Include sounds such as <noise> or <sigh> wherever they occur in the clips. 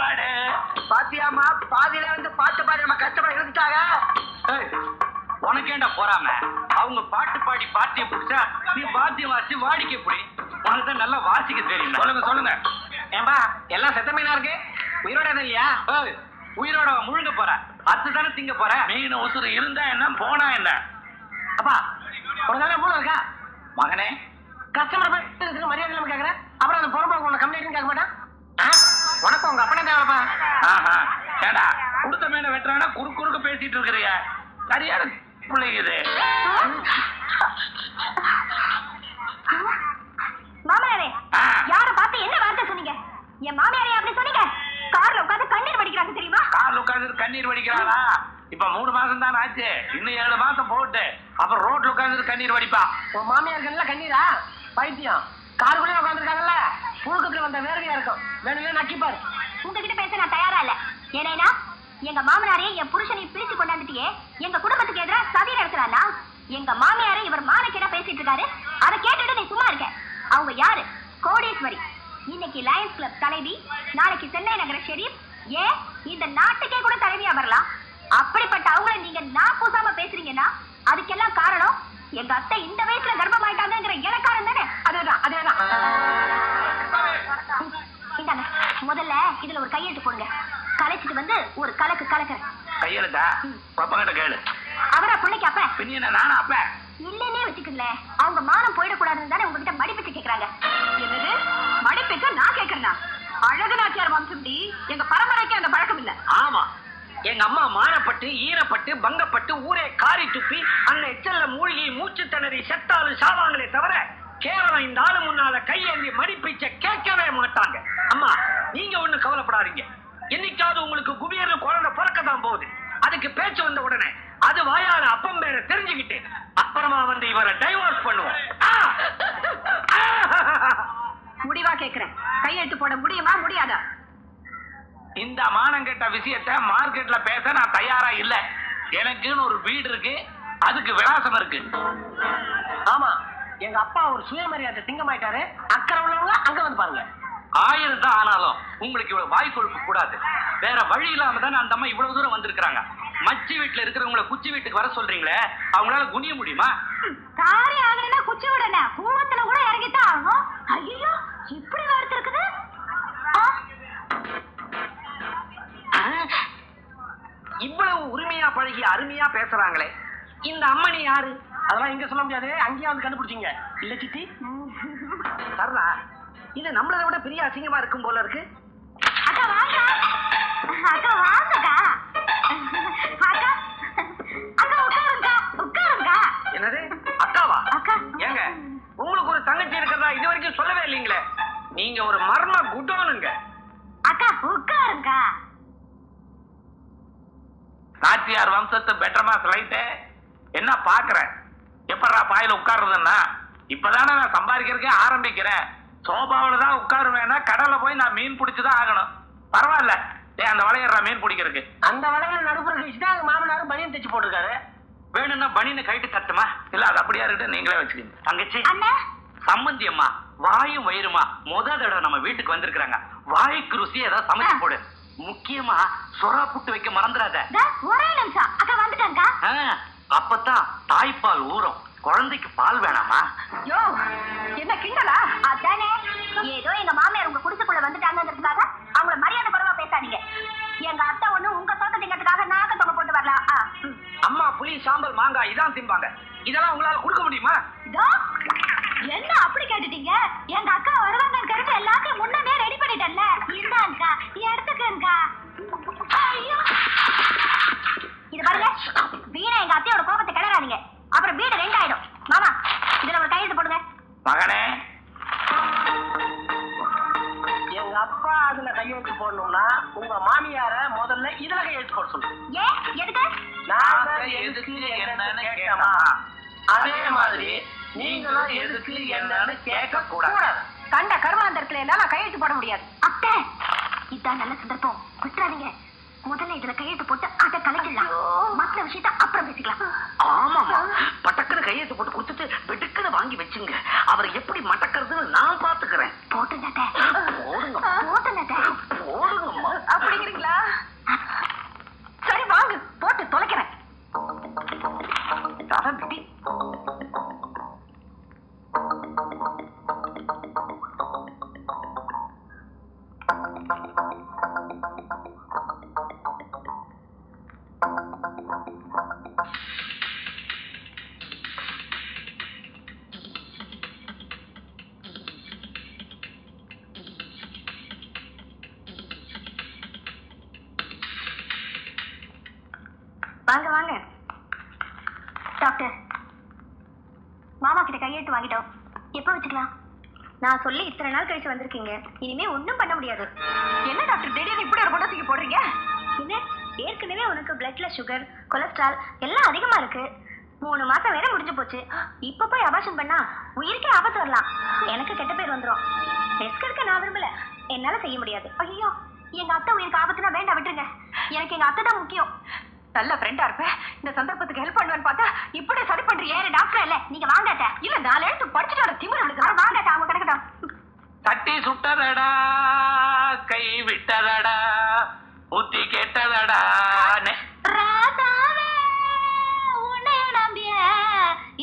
பாடு. பாத்தியாமா பாதியில வந்து பாட்டு பாடி நம்ம கஷ்டப்பட இருந்துட்டாங்க. ஏய், உனக்கேண்டா போறாம? அவங்க பாட்டு பாடி பாட்டிய பிடிச்சா நீ வாத்தியம் வாசி வாடிக்கை புடி. உனக்கு தான் நல்லா வாசிக்க தெரியும். சொல்லுங்க சொல்லுங்க. ஏம்பா எல்லாம் செத்த மீனா இருக்கு? உயிரோட இல்லையா? உயிரோட முழுங்க போற. அத்து தானே திங்க போற? மீன் உசுறு இருந்தா என்ன போனா என்ன? அப்பா உனக்கு மூணு இருக்கா? மகனே கஸ்டமர் மரியாதை கேக்குறேன் அப்புறம் அந்த பொறுப்பு உன்னை கம்ப்ளைண்ட் கேட்க மாட்டான்? உனக்கு உங்க அப்பனே தேவைப்பா? ஆஹா ஏடா கொடுத்த மீனை வெட்டுறானா குறு குறுக்க பேசிட்டு இருக்கிறிய? சரியான பிள்ளைங்க இது. மாமனாரே. யார பார்த்து என்ன வார்த்தை சொன்னீங்க? என் மாமியாரே அப்படி சொன்னீங்க? கார்ல உட்கார்ந்து கண்ணீர் வடிக்கிறாங்க தெரியுமா? கால் உட்காந்து கண்ணீர் வடிக்கிறாளா? இப்ப மூணு மாசம் தான் ஆச்சு. இன்னும் ஏழு மாசம் போட்டு. அப்புறம் ரோட்ல உட்காந்து கண்ணீர் வடிப்பா. உன் மாமியாருக்கு எல்லாம் கண்ணீரா? பைத்தியம். காருக்குள்ளே உட்காந்துருக்காங்கல்ல புழுக்கத்துல வந்த வேர்வையா இருக்கும்? வேணுமே நக்கிப்பாரு உங்ககிட்ட பேச நான் தயாரா இல்ல. ஏன்னா எங்க மாமனாரே என் புருஷனை பிரிச்சு கொண்டாந்துட்டியே. எங்க குடும்பத்துக்கு எதிரா சதி நடத்துறானா? எங்க மாமியாரே இவர் மானக்கேடா பேசிட்டு இருக்காரு. அதை கேட்டுட்டு நீ சும்மா இருக்க. அவங்க யாரு? கோடீஸ்வரி. இன்னைக்கு லயன்ஸ் கிளப் தலைவி நாளைக்கு சென்னை நகர ஷெரீப். ஏன்? இந்த நாட்டுக்கே கூட தலைவியா வரலாம். அப்படிப்பட்ட அவங்கள நீங்க நான் பூசாம பேசுறீங்கன்னா அதுக்கெல்லாம் காரணம் எங்க அத்தை இந்த வயசுல கர்ப்பமாயிட்டாங்கிற இலக்காரம் கையெழுத்து போடுங்க. கலைச்சிட்டு வந்து ஒரு கலக்கு கலக்குறேன் கையெழுத்தா? பப்பங்கிட்ட கேளு. அவரா பிள்ளைக்கு அப்ப? பின்ன என்ன நானும் அப்ப? இல்லன்னே வச்சுக்கங்களேன் அவங்க மானம் போயிடக்கூடாதுன்னு தானே உங்ககிட்ட மடிப்பிச்சு கேக்குறாங்க. என்னது? மடிப்பிச்சு நான் கேக்குறேனா? அழகநாச்சியார் வம்சம்டி. எங்க பரம்பரைக்கு அந்த பழக்கம் இல்ல. ஆமா. எங்க அம்மா மானப்பட்டு ஈரப்பட்டு பங்கப்பட்டு ஊரே காரி துப்பி அந்த எச்சல்ல மூழ்கி மூச்சு திணறி செத்தாலும் சாவாங்களே தவிர கேவலம் இந்த ஆளு முன்னால கையேந்தி மடிப்பிச்ச கேட்கவே மாட்டாங்க. நீங்க ஒண்ணு கவலைப்படாதீங்க. என்னைக்காவது உங்களுக்கு குபீர்னு குழந்தை பிறக்க தான் போகுது. அதுக்கு பேச்சு வந்த உடனே அது வாயால அப்பம் பேரை தெரிஞ்சுக்கிட்டு அப்புறமா வந்து இவரை டைவோர்ஸ் பண்ணுவோம்! முடிவா கேக்குறேன். கையெழுத்து போட முடியுமா முடியாதா? இந்த மானம் கெட்ட விஷயத்த மார்க்கெட்ல பேச நான் தயாரா இல்ல. எனக்குன்னு ஒரு வீடு இருக்கு அதுக்கு விலாசம் இருக்கு. ஆமா எங்க அப்பா ஒரு சுயமரியாதை திங்கமாயிட்டாரு. அக்கறை உள்ளவங்க அங்க வந்து பாருங்க. ஆயிரம் தான் ஆனாலும் உங்களுக்கு இவ்வளவு வாய் கொழுப்பு கூடாது. வேற வழி இல்லாம தானே அந்த அம்மா இவ்வளவு தூரம் வந்திருக்காங்க மச்சி வீட்டுல இருக்கிறவங்கள குச்சி வீட்டுக்கு வர சொல்றீங்களே அவங்களால குனிய முடியுமா? காரி ஆகணும்னா குச்சி விடன கூவத்துல கூட இறங்கித்தான் ஆகணும். ஐயோ இப்படி வார்த்தை இருக்குது? இவ்வளவு உரிமையா பழகி அருமையா பேசுறாங்களே. இந்த அம்மணி யாரு? அதெல்லாம் இங்க சொல்ல முடியாது. அங்கேயே வந்து கண்டுபிடிச்சீங்க. இல்ல சித்தி? சரலா இது நம்மளதை விட பெரிய அசிங்கமா இருக்கும் போல இருக்கு. அக்கா வாங்கக்கா. அக்கா அக்கா உட்காருங்கக்கா உட்காருங்கக்கா. என்னது? அக்காவா? அக்கா. ஏங்க உங்களுக்கு ஒரு தங்கச்சி இருக்கிறதா இது வரைக்கும் சொல்லவே இல்லைங்களே. நீங்க ஒரு மர்ம குட்டோனுங்க அக்கா உட்காருங்கக்கா. நாச்சியார் வம்சத்து பெட்டரமா ஸ்லைட்டு என்ன பாக்குறேன் எப்படா பாயில உட்காருறதுன்னா இப்பதானே நான் சம்பாதிக்கிறதுக்கே ஆரம்பிக்கிறேன். சோபாவில தான் உட்காருவேன்னா கடல்ல போய் நான் மீன் பிடிச்சுதான் ஆகணும். பரவாயில்ல. டேய் அந்த வளையறா மீன் பிடிக்கிறதுக்கு. அந்த வளையல நடுப்புற கழிச்சு தான் எங்க மாமனார் பனியன் தைச்சு போட்டிருக்காரு. வேணும்னா பனின்னு கைட்டு தட்டுமா? இல்ல அது அப்படியா இருக்கட்டும் நீங்களே வச்சுக்கோங்க. தங்கச்சி அண்ணா. சம்மந்தி அம்மா வாயும் வயிறுமா முத தடவை நம்ம வீட்டுக்கு வந்திருக்கிறாங்க. வாய்க்கு ருசி ஏதாவது சமைச்சு போடு. முக்கியமா சொரா புட்டு வைக்க மறந்துடாத. தா, ஒரே நிமிஷம். அக்கா வந்துட்டேன்க்கா. ஆ, அப்பதான் தாய்ப்பால் ஊறும். குழந்தைக்கு பால் வேணாமா? யோ என்ன கிண்டலா? அதானே. ஏதோ எங்க மாமியார் உங்க குடிசைக்குள்ள வந்துட்டாங்கிறதுக்காக மாங்காய் இதான் திம்பாங்க. இதெல்லாம் உங்களால கொடுக்க முடியுமா? இதோ, என்ன அப்படி கேட்டுட்டீங்க? எங்க அக்கா வருவாங்கன்னு கருத்து எல்லாத்தையும் முன்னமே ரெடி பண்ணிட்டேன்ல. இந்தாங்கக்கா எடுத்துக்கங்கக்கா ஐயோ. இது பாருங்க வீணா எங்க அத்தையோட கோபத்தை கிளறாதீங்க. அப்புறம் வீடு ரெண்டாயிடும். மாமா இதுல ஒரு கையெழுத்து போடுங்க. மகனே. எங்க அப்பா அதுல கையெழுத்து போடணும்னா உங்க மாமியார முதல்ல இதுல கையெழுத்து போட சொல்லு. ஏன்? எதுக்கு என்னன்னு கேட்டோமா? அதே மாதிரி நீங்களும் எதுக்கு என்னன்னு கேட்க கூடாது கண்ட கருமாந்தரத்துல எல்லாம் நான் கையெழுத்து போட முடியாது. அத்தை இதான் நல்ல சந்தர்ப்பம். வாங்க வாங்க. டாக்டர் மாமா கிட்ட கையெழுத்து வாங்கிட்டோம். எப்போ வச்சுக்கலாம்? நான் சொல்லி இத்தனை நாள் கழிச்சு வந்திருக்கீங்க. இனிமே ஒண்ணும் பண்ண முடியாது. என்ன டாக்டர் திடீர்னு இப்படி ஒரு குணத்துக்கு போடுறீங்க? என்ன? ஏற்கனவே உனக்கு பிளட்ல சுகர் கொலஸ்ட்ரால் எல்லாம் அதிகமா இருக்கு. மூணு மாசம் வேற முடிஞ்சு போச்சு. இப்ப போய் அபாஷன் பண்ணா உயிருக்கே ஆபத்து வரலாம். எனக்கு கெட்ட பேர் வந்துரும். ரிஸ்க் எடுக்க நான் விரும்பல. என்னால செய்ய முடியாது. ஐயோ எங்க அத்தை உயிருக்கு ஆபத்துனா வேண்டாம் விட்டுருங்க. எனக்கு எங்க அத்தை தான் முக்கியம். நல்ல ஃப்ரெண்டா இருப்ப. இந்த சந்தர்ப்பத்துக்கு ஹெல்ப் பண்ணுவேன்னு பார்த்தா இப்படி சரி பண்றீங்க ஏறு டாக்டர் இல்ல. நீங்க வாங்க அத்தை இல்ல நாலு எழுத்து படிச்சுட்டு வர திமிரு அவளுக்கு வாங்க அத்தை அவங்க கிடக்கட்டும். தட்டி சுட்டதடா கை விட்டதடா புத்தி கெட்டதடா ராசாவே உன்னை நம்பிய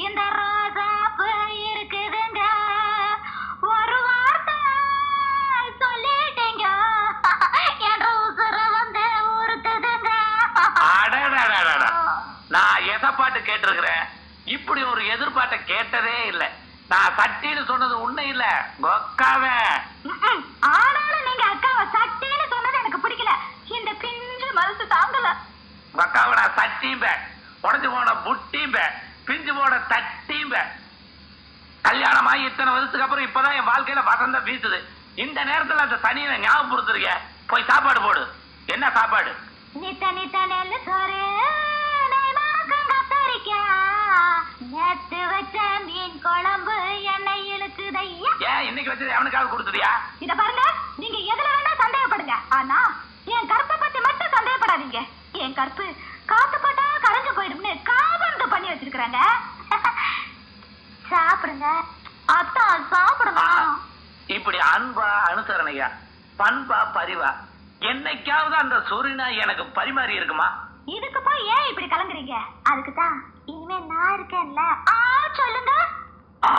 இந்த ரோசாப்பு கேட்டிருக்கிறேன். இப்படி ஒரு எதிர்பார்ட்டை கேட்டதே இல்லை. நான் சட்டின்னு சொன்னது உண்மை இல்ல. கொக்காவன் ம்ம். ஆனாலும் நீங்க அக்காவை சட்டின்னு சொன்னது எனக்கு பிடிக்கல. இந்த பிஞ்சு மனசு தாங்கல. கொக்காவை நான் சட்டியும்ப உடஞ்சு போன புட்டியும்ப பிஞ்சு போன தட்டியும்ப கல்யாணம் ஆகி இத்தனை வருஷத்துக்கு அப்புறம் இப்பதான் என் வாழ்க்கையில வசந்தம் வீசுது. இந்த நேரத்துல அந்த சனியை ஞாபகப்படுத்துறீங்க. போய் சாப்பாடு போடு. என்ன சாப்பாடு? நித்த நித்த நெல்லு சோறு கத்தரிக்காய் நேத்து வச்ச மீன் குழம்பு எண்ணெய் இழுக்குதையா? ஏன் இன்னைக்கு வச்சது அவனுக்காவது கொடுத்துட்டியா இத பாருங்க நீங்க எதுல வேணா சந்தேகப்படுங்க. ஆனா என் கற்பை பத்தி மட்டும் சந்தேகப்படாதீங்க. என் கற்பு காத்து பட்டா கரைஞ்சு போயிடும்னு காபந்து பண்ணி வச்சிருக்காங்க <laughs> சாப்பிடுங்க. அத்தா சாப்பிடுங்க இப்படி அன்பா அனுசரணையா பண்பா பரிவா என்னைக்காவது அந்த சொரினா எனக்கு பரிமாறி இருக்குமா? இதுக்கு போய் ஏன் இப்படி கலங்குறீங்க? அதுக்கு தான் இனிமே நான் இருக்கேன்ல. ஆ சொல்லுங்க ஆ,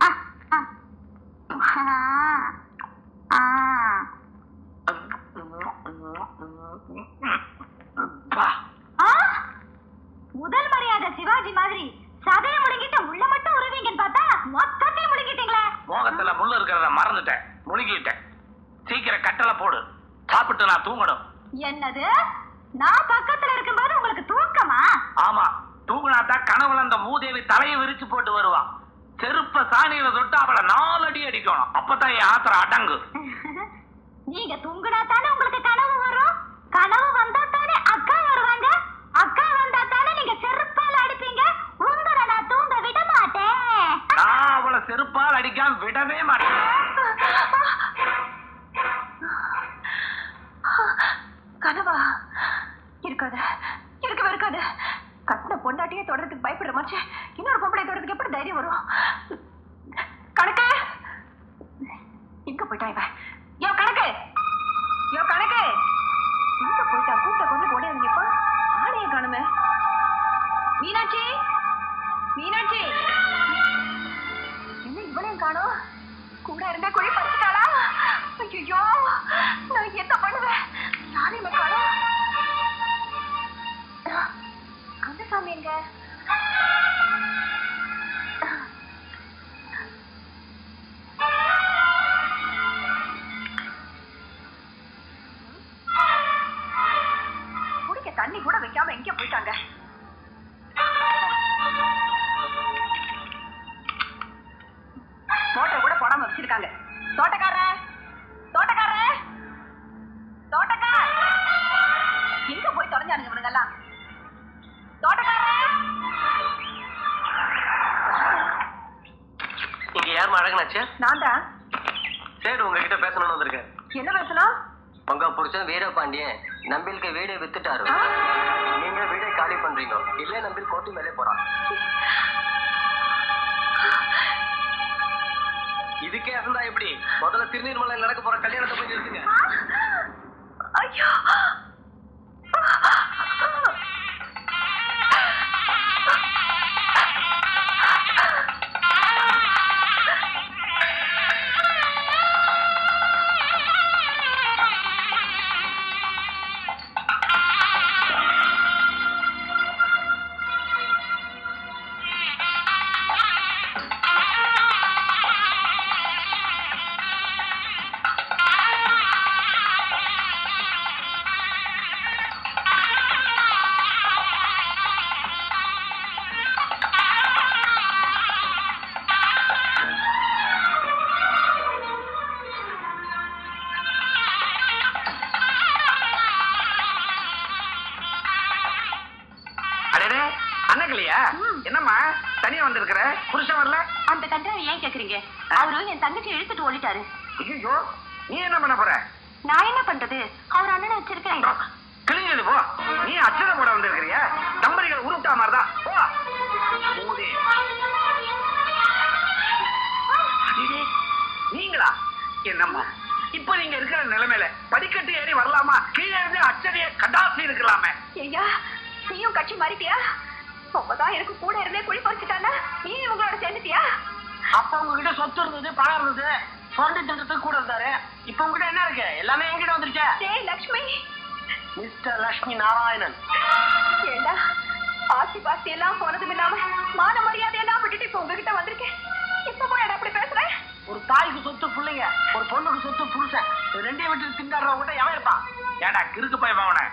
ஆ, ஆ, ஆ. ஆ, ஆ. பா. ஆ? முதல் மரியாதை சிவாஜி மாதிரி சதைய முழுங்கிட்டு உள்ள மட்டும் உருவீங்கன்னு பார்த்தா மொத்தத்தையும் முழுங்கிட்டீங்களே மோகத்துல முள்ளு இருக்கிறத மறந்துட்டேன் முழுகிட்டேன் சீக்கிரம் கட்டளை போடு சாப்பிட்டு நான் தூங்கணும் என்னது நான் பக்கத்துல இருக்கும்போது உங்களுக்கு தூக்கமா ஆமா தூங்கினாதான் கனவுல அந்த மூதேவி தலையை விரிச்சு போட்டு வருவான் செருப்ப சாணியில தொட்டு அவளை நாலடி அடிக்கணும் அப்பதான் என் ஆத்திரம் அடங்கு நீங்க தூங்குனா புருஷன் வீரபாண்டியன் நம்பிலுக்கு வீடை வித்துட்டாரு. நீங்க வீடை காலி பண்றீங்க. இல்ல நம்பில் கோர்ட்டு மேலே போறான். இதுக்கே அசந்தா எப்படி? முதல்ல திருநீர்மலை நடக்க போற கல்யாணத்தை போய் நிறுத்துங்க. ஐயோ. பண்றது? அவர் அண்ணனை வச்சிருக்கேன் கிழிஞ்சது போ. நீ அச்சத போட வந்திருக்கிறிய? தம்பரிகள் உருட்டா மாதிரிதான். போ. அடடே, நீங்களா? என்னம்மா? இப்ப நீங்க இருக்கிற நிலைமையில படிக்கட்டு ஏறி வரலாமா? கீழே இருந்து அச்சதைய கடாசி இருக்கலாமே. ஐயா நீயும் கட்சி மாறிட்டியா? அப்பதான் எனக்கு கூட இருந்தே குழி பறிச்சுட்டானா? நீ இவங்களோட சேர்ந்துட்டியா? அப்ப உங்ககிட்ட சொத்து இருந்தது பணம் இருந்தது. சொந்த திட்டத்துக்கு கூட இருந்தாரு. இப்ப உங்ககிட்ட என்ன இருக்கு? எல்லாமே என்கிட்ட வந்துருச்சே? டேய் லக்ஷ்மி. மிஸ்டர் லட்சுமி நாராயணன். ஏண்டா? ஆசி பாசி எல்லாம் போனதும் இல்லாம மான மரியாதை எல்லாம் விட்டுட்டு இப்ப உங்ககிட்ட வந்திருக்கேன். இப்ப போய் அப்படி பேசுறேன் ஒரு தாய்க்கு சொத்து பிள்ளைங்க ஒரு பொண்ணுக்கு சொத்து புருஷன். ரெண்டையும் விட்டு திண்டாடுறவங்க கிட்ட எவன் இருப்பான்? ஏடா கிறுக்கு போய் அவனை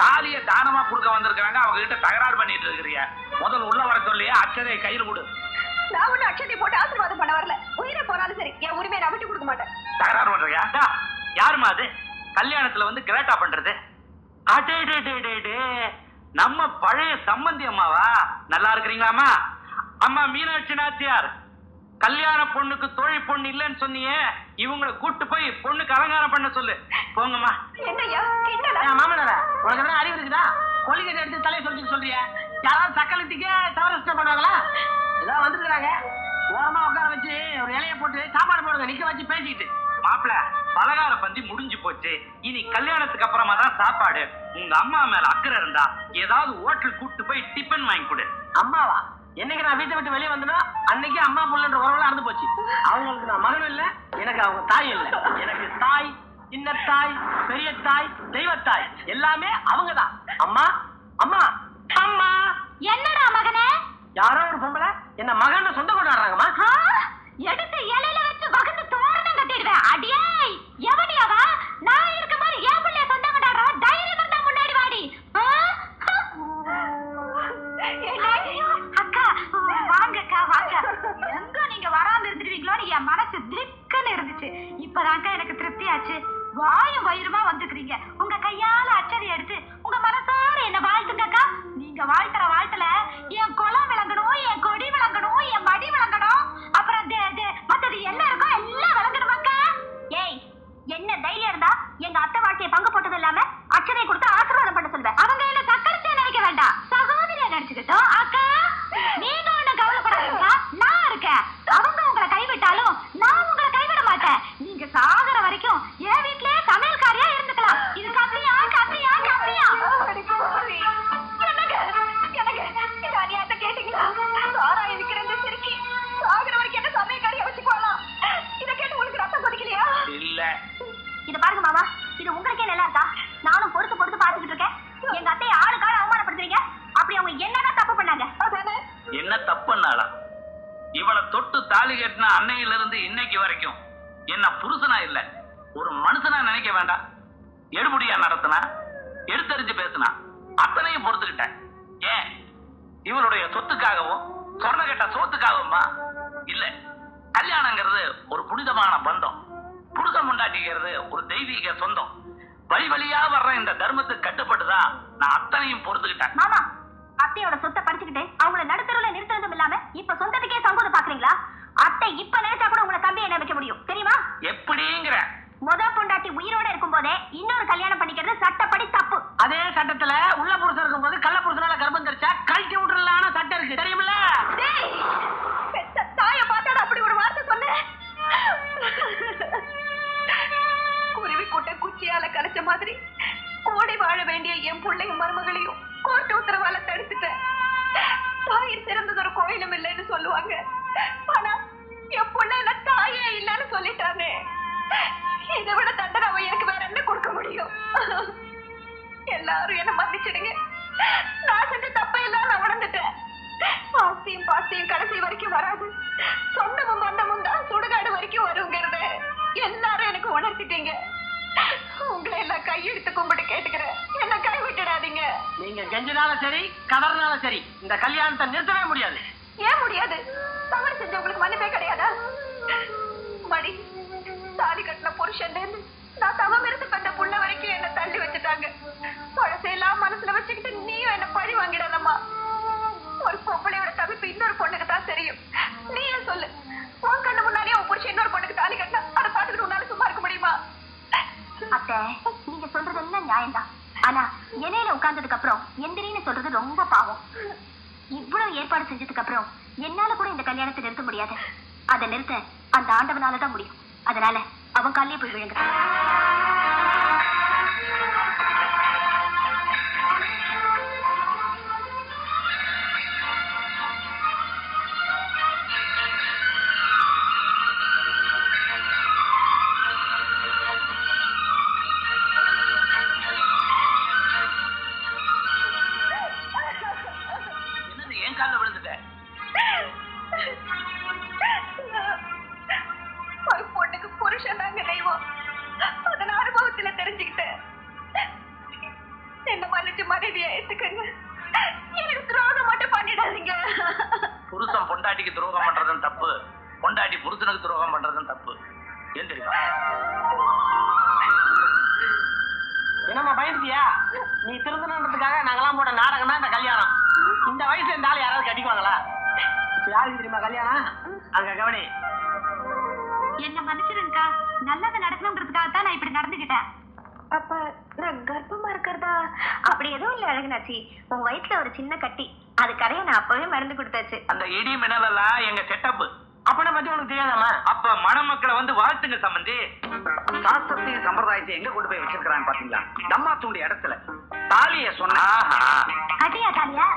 தாலிய தானமா கொடுக்க வந்திருக்காங்க அவங்க கிட்ட தகராறு பண்ணிட்டு இருக்கிறிய முதல்ல உள்ள வர சொல்லியே அச்சதையை கையில் கொடு. நான் ஒண்ணு அச்சத்தை போட்டு ஆசீர்வாதம் பண்ண வரல. உயிரை போனாலும் சரி என் உரிமையை நான் விட்டு கொடுக்க மாட்டேன். தகராறு பண்றியா அக்கா, யாரும்மா அது? கல்யாணத்துல வந்து கிராட்டா பண்றது? அடே டே டே டே டே. நம்ம பழைய சம்பந்தி அம்மாவா? நல்லா இருக்கிறீங்களாமா அம்மா மீனாட்சி நாச்சியார் கல்யாண பொண்ணுக்கு தொழில் பொண்ணு இல்லைன்னு சொன்னியே இவங்களை கூட்டு போய் பொண்ணுக்கு அலங்காரம் பண்ண சொல்லு. போங்கம்மா. என்னய்யா கிண்டலா? மாமனார உனக்கு என்ன அறிவு இருக்குதா? கொள்கை எடுத்து தலையை சொல்லிட்டு சொல்றிய? யாராவது சக்கலத்துக்கே சவரஸ்டம் பண்ணுவாங்களா? ஏதோ வந்துருக்காங்க ஓரமா உட்கார வச்சு ஒரு இலைய போட்டு சாப்பாடு போடுங்க. நிக்க வச்சு பேசிக்கிட்டு மாப்பிள பலகார பந்தி முடிஞ்சு போச்சு. இனி கல்யாணத்துக்கு அப்புறமா தான் சாப்பாடு. உங்க அம்மா மேல அக்கறை இருந்தா ஏதாவது ஹோட்டல் கூட்டு போய் டிபன் வாங்கி கொடு. அம்மாவா? என்னைக்கு நான் வீட்டை விட்டு வெளியே வந்தனோ அன்னைக்கு அம்மா புள்ளன்ற உறவுல அறுந்து போச்சு. அவங்களுக்கு நான் மகனும் இல்ல எனக்கு அவங்க தாய் இல்ல. எனக்கு தாய் சின்ன தாய் பெரிய தாய் தெய்வத்தாய் எல்லாமே அவங்கதான். அம்மா அம்மா அம்மா. என்னடா மகனே? யாரோ ஒரு பொம்பளை என்ன மகன் சொந்த கொண்டாடுறாங்கம்மா எடுத்து இலையில வச்சு வகுத்து தோரணம் கட்டிடுவேன். அடியே எவடி நான் இருக்க மாதிரி ஏன் பிள்ளைய சொந்த கொண்டாடுறவா தைரியம் இருந்தா முன்னாடி வாடி. அக்கா வாங்கக்கா வாங்க எங்க நீங்க வராம இருந்துருவீங்களோன்னு என் மனசு திக்குன்னு இருந்துச்சு. இப்பதான்க்கா எனக்கு திருப்தி ஆச்சு வாயும் வயிறுமா வந்துக்கிறீங்க. உங்க கையால அச்சதை எடுத்து உங்க மனசார என்ன வாழ்த்துங்கக்கா. நீங்க வாழ்த்துற வாழ்த்துல என் குளம் ゴリラ அத்தனையும் பொறுத்துக்கிட்டேன். ஏன்? இவளுடைய சொத்துக்காகவும் சொர்ண கட்ட சோத்துக்காகவுமா? இல்ல. கல்யாணங்கிறது ஒரு புனிதமான பந்தம். புருஷன் முண்டாட்டிக்கிறது ஒரு தெய்வீக சொந்தம். வழி வழியா வர்ற இந்த தர்மத்துக்கு கட்டுப்பட்டுதான் நான் அத்தனையும் பொறுத்துக்கிட்டேன். மாமா அத்தையோட சொத்தை படிச்சுக்கிட்டு அவங்கள நடுத்தருவுல நிறுத்துறதும் இல்லாம இப்ப சொந்தத்துக்கே சங்கோதம் பாக்குறீங்களா அத்தை இப்ப நினைச்சா கூட உங்களை தம்பி என்ன வைக்க முடியும்? தெரியுமா? எப்படிங்கிற முத பொண்டாட்டி உயிரோட இருக்கும் போதே இன்னொரு கல்யாணம் பண்ணிக்கிறது சட்டப்படி தப்பு. அதே சட்டத்துல உள்ள புருஷன் இருக்கும்போது கள்ள புருஷனால கர்ப்பம் தெரிச்சா கழட்டி விட்டுறலான சட்டம் இருக்கு. கையெடுத்து கும்பிட்டு கேட்டுக்கிறேன். என்ன கைவிட்டுடாதீங்க நீங்க கெஞ்சினாலும் சரி கடனாலும் சரி இந்த கல்யாணத்தை நிறுத்தவே முடியாது. ஏன் முடியாது? தவறு செஞ்ச உங்களுக்கு மன்னிப்பே கிடையாதா? மணி தாலி கட்டின புருஷன் நான் தவம் இருந்து பெற்ற புள்ள வரைக்கும் என்ன தள்ளி வச்சுட்டாங்க. பழசையெல்லாம் மனசுல வச்சுக்கிட்டு நீயும் என்ன பழி வாங்கிடலாமா ஒரு பொம்பளையோட தவிப்பு இன்னொரு பொண்ணுக்கு தான் தெரியும். நீயே சொல்லு? உன் கண்ணு முன்னாடியே உன் புருஷன் இன்னொரு பொண்ணுக்கு தாலி கட்டினா அதை பார்த்துக்கிட்டு உன்னால சும்மா இருக்க முடியுமா? அத்தை நியாயம்தான். ஆனா இலையில உட்கார்ந்ததுக்கு அப்புறம் எந்திரின்னு சொல்றது ரொம்ப பாவம். இவ்வளவு ஏற்பாடு செஞ்சதுக்கு அப்புறம் என்னால கூட இந்த கல்யாணத்தை நிறுத்த முடியாது. அதை நிறுத்த அந்த ஆண்டவனாலதான் முடியும். அதனால அவன் காலையே போய் விழுங்க யாருக்கு தெரியுமா கல்யாணம் அங்க கவனி. என்ன மன்னிச்சிருங்கக்கா நல்லது நடக்கணுங்கிறதுக்காக தான் நான் இப்படி நடந்துக்கிட்டேன். அப்ப நான் கர்ப்பமா இருக்கிறதா? அப்படி எதுவும் இல்ல அழகுனாச்சி. உன் வயிற்றுல ஒரு சின்ன கட்டி. அது கரைய நான் அப்பவே மருந்து கொடுத்தாச்சு. அந்த இடி மின்னல் எல்லாம் எங்க செட்டப் அப்பனை பத்தி உனக்கு தெரியாதாமா அப்ப மணமக்களை வந்து வாழ்த்துங்க சம்பந்தி. சாஸ்திரத்தையும் சம்பிரதாயத்தையும் எங்க கொண்டு போய் வச்சிருக்கிறாங்க பாத்தீங்களா? தம்மா தூண்டி இடத்துல. தாலிய சொன்னா கட்டியா தாலியா?